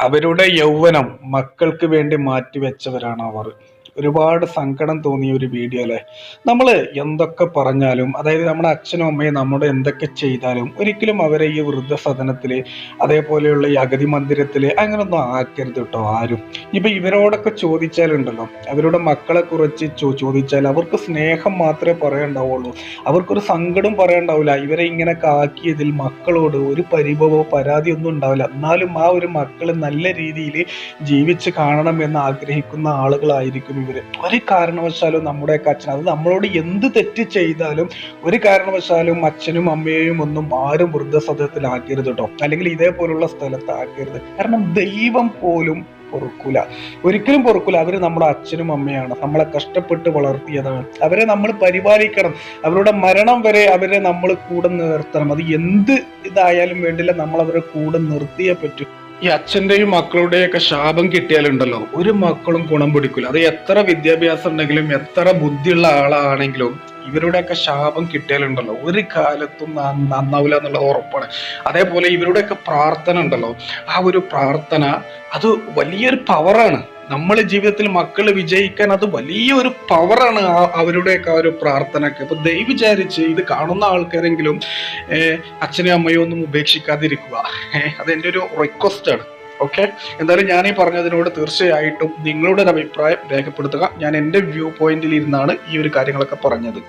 അവരുടെ യൗവനം മക്കൾക്ക് വേണ്ടി മാറ്റിവെച്ചവരാണ് അവർ. ഒരുപാട് സങ്കടം തോന്നിയ ഒരു വീഡിയോ അല്ലേ? നമ്മൾ എന്തൊക്കെ പറഞ്ഞാലും അതായത് നമ്മുടെ അച്ഛനും അമ്മയും നമ്മുടെ എന്തൊക്കെ ചെയ്താലും ഒരിക്കലും അവരെ ഈ വൃദ്ധസദനത്തിൽ അതേപോലെയുള്ള ഈ അഗതി മന്ദിരത്തിൽ അങ്ങനൊന്നും ആക്കരുത് കേട്ടോ ആരും. ഇപ്പൊ ഇവരോടൊക്കെ ചോദിച്ചാലുണ്ടല്ലോ അവരുടെ മക്കളെ കുറിച്ച് ചോ- ചോദിച്ചാൽ അവർക്ക് സ്നേഹം മാത്രമേ പറയണ്ടാവുള്ളൂ. അവർക്കൊരു സങ്കടം പറയണ്ടാവില്ല. ഇവരെ ഇങ്ങനെയൊക്കെ ആക്കിയതിൽ മക്കളോട് ഒരു പരിഭവോ പരാതിയോ ഒന്നും ഉണ്ടാവില്ല. എന്നാലും ആ ഒരു മക്കൾ നല്ല രീതിയിൽ ജീവിച്ച് കാണണം എന്ന് ആഗ്രഹിക്കുന്ന ആളുകളായിരിക്കും ഇവർ ഒരു കാരണവശാലും നമ്മുടെയൊക്കെ അച്ഛൻ അത് നമ്മളോട് എന്ത് തെറ്റ് ചെയ്താലും ഒരു കാരണവശാലും അച്ഛനും അമ്മയെയും ഒന്നും ആരും വൃദ്ധസദനത്തിലാക്കരുത് കേട്ടോ. അല്ലെങ്കിൽ ഇതേപോലുള്ള സ്ഥലത്ത് ആക്കരുത്. കാരണം ദൈവം പോലും പൊറുക്കൂല. ഒരിക്കലും പൊറുക്കൂല. അവർ നമ്മുടെ അച്ഛനും അമ്മയാണ്. നമ്മളെ കഷ്ടപ്പെട്ട് വളർത്തിയതാണ്. അവരെ നമ്മൾ പരിപാലിക്കണം. അവരുടെ മരണം വരെ അവരെ നമ്മൾ കൂടെ നിർത്തണം. അത് എന്ത് ഇതായാലും വേണ്ടില്ല. നമ്മൾ അവരെ കൂടെ നിർത്തിയേ പറ്റൂ. ഈ അച്ഛന്റെയും മക്കളുടെയൊക്കെ ശാപം കിട്ടിയാലുണ്ടല്ലോ ഒരു മക്കളും ഗുണം പിടിക്കില്ല അത് എത്ര വിദ്യാഭ്യാസം ഉണ്ടെങ്കിലും എത്ര ബുദ്ധിയുള്ള ആളാണെങ്കിലും ഇവരുടെയൊക്കെ ശാപം കിട്ടിയാലുണ്ടല്ലോ ഒരു കാലത്തും നന്നാവില്ല എന്നുള്ളത് ഉറപ്പാണ്. അതേപോലെ ഇവരുടെയൊക്കെ പ്രാർത്ഥന ഉണ്ടല്ലോ ആ ഒരു പ്രാർത്ഥന അത് വലിയൊരു പവറാണ് നമ്മളെ ജീവിതത്തിൽ മക്കൾ വിജയിക്കാൻ അത് വലിയൊരു പവറാണ് അവരുടെയൊക്കെ ഒരു പ്രാർത്ഥനക്ക് അപ്പൊ ദൈവം വിചാരിച്ച് ഇത് കാണുന്ന ആൾക്കാരെങ്കിലും അച്ഛനെയും അമ്മയും ഒന്നും ഉപേക്ഷിക്കാതിരിക്കുക. അതെന്റെ ഒരു റിക്വസ്റ്റ് ആണ്. ഓക്കെ എന്തായാലും ഞാൻ ഈ പറഞ്ഞതിനോട് തീർച്ചയായിട്ടും നിങ്ങളുടെ ഒരു അഭിപ്രായം രേഖപ്പെടുത്തുക. ഞാൻ എന്റെ വ്യൂ പോയിന്റിൽ ഇരുന്നാണ് ഈ ഒരു കാര്യങ്ങളൊക്കെ പറഞ്ഞത്.